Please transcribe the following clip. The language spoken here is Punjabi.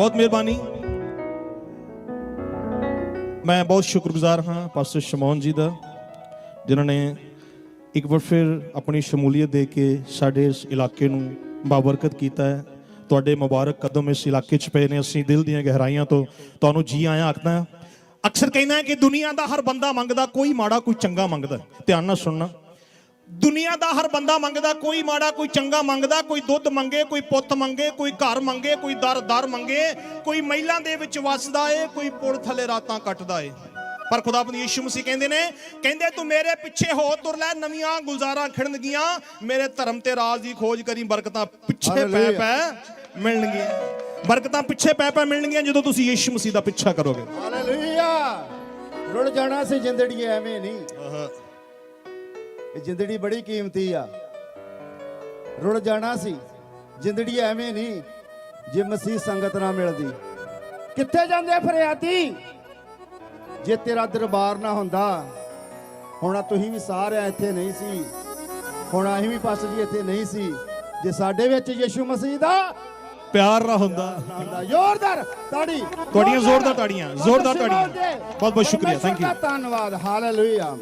ਬਹੁਤ ਮਿਹਰਬਾਨੀ। ਮੈਂ ਬਹੁਤ ਸ਼ੁਕਰਗੁਜ਼ਾਰ ਹਾਂ ਪਾਸਟਰ ਸ਼ਮੌਨ ਜੀ ਦਾ, ਜਿਨ੍ਹਾਂ ਨੇ ਇੱਕ ਵਾਰ ਫਿਰ ਆਪਣੀ ਸ਼ਮੂਲੀਅਤ ਦੇ ਕੇ ਸਾਡੇ ਇਸ ਇਲਾਕੇ ਨੂੰ ਬਾਬਰਕਤ ਕੀਤਾ ਹੈ। ਤੁਹਾਡੇ ਮੁਬਾਰਕ ਕਦਮ ਇਸ ਇਲਾਕੇ 'ਚ ਪਏ ਨੇ, ਅਸੀਂ ਦਿਲ ਦੀਆਂ ਗਹਿਰਾਈਆਂ ਤੋਂ ਤੁਹਾਨੂੰ ਜੀ ਆਇਆਂ ਆਖਦਾ ਹਾਂ। ਅਕਸਰ ਕਹਿੰਦਾ ਕਿ ਦੁਨੀਆ ਦਾ ਹਰ ਬੰਦਾ ਮੰਗਦਾ, ਕੋਈ ਮਾੜਾ, ਕੋਈ ਚੰਗਾ ਮੰਗਦਾ। ਧਿਆਨ ਨਾਲ ਸੁਣਨਾ। ਦੁਨੀਆ ਦਾ ਹਰ ਬੰਦਾ ਮੰਗਦਾ ਕੋਈ ਮਾੜਾ ਕੋਈ ਚੰਗਾ ਮੰਗਦਾ ਕੋਈ ਦੁੱਧ ਮੰਗੇ ਕੋਈ ਪੁੱਤ ਮੰਗੇ ਕੋਈ ਘਰ ਮੰਗੇ ਕੋਈ ਦਰ ਦਰ ਮੰਗੇ ਕੋਈ ਮਹਿਲਾਂ ਦੇ ਵਿੱਚ ਵੱਸਦਾ ਏ ਕੋਈ ਪੁਲ ਥੱਲੇ ਰਾਤਾਂ ਕੱਟਦਾ ਏ। ਪਰ ਖੁਦਾਬੰਦ ਯੀਸ਼ੂ ਮਸੀਹ ਕਹਿੰਦੇ ਨੇ ਕਹਿੰਦੇ ਤੂੰ ਮੇਰੇ ਪਿੱਛੇ ਹੋ ਤੁਰ ਲੈ ਨਵੀਆਂ ਗੁਲਜ਼ਾਰਾਂ ਖਿੜਨਗੀਆਂ ਮੇਰੇ ਧਰਮ ਤੇ ਰਾਜ ਦੀ ਖੋਜ ਕਰੀ ਬਰਕਤਾਂ ਪਿੱਛੇ ਪੈ। ਪੈ ਮਿਲਣਗੀਆਂ। ਬਰਕਤਾਂ ਪਿੱਛੇ ਪੈ ਪੈ ਮਿਲਣਗੀਆਂ ਜਦੋਂ ਤੁਸੀਂ ਯੀਸ਼ੂ ਮਸੀਹ ਦਾ ਪਿੱਛਾ ਕਰੋਗੇ। ਹਾਲੇਲੂਇਆ। ਰੁੜ ਜਾਣਾ ਸੀ ਜਿੰਦੜੀ ਐਵੇਂ ਨਹੀਂ। ਇਹ ਜਿੰਦੜੀ ਬੜੀ ਕੀਮਤੀ ਆ। ਰੁੜ ਜਾਣਾ ਸੀ। ਜਿੰਦੜੀ ਐਵੇਂ ਨਹੀਂ ਜੇ ਮਸੀਹ ਸੰਗਤ ਨਾ ਮਿਲਦੀ। ਕਿੱਥੇ ਜਾਂਦੇ ਫਰਿਆਦੀ? ਜੇ ਤੇਰਾ ਦਰਬਾਰ ਨਾ ਹੁੰਦਾ ਹੁਣ ਤੁਸੀਂ ਵੀ ਸਾਰਿਆਂ ਇੱਥੇ ਨਹੀਂ ਸੀ। ਹੁਣ ਅਸੀਂ ਵੀ ਪਾਸ ਜੀ ਇੱਥੇ ਨਹੀਂ ਸੀ। ਜੇ ਸਾਡੇ ਵਿੱਚ ਯਿਸੂ ਮਸੀਹ ਦਾ ਪਿਆਰ ਨਾ ਹੁੰਦਾ। ਜ਼ੋਰਦਾਰ ਤਾੜੀ ਤੁਹਾਡੀਆਂ ਜ਼ੋਰਦਾਰ। ਤਾੜੀਆਂ, ਜ਼ੋਰਦਾਰ ਤਾੜੀਆਂ। ਬਹੁਤ ਬਹੁਤ-ਬਹੁਤ ਸ਼ੁਕਰੀਆ, thank you. ਧੰਨਵਾਦ। ਹਾਲੇਲੂਇਆ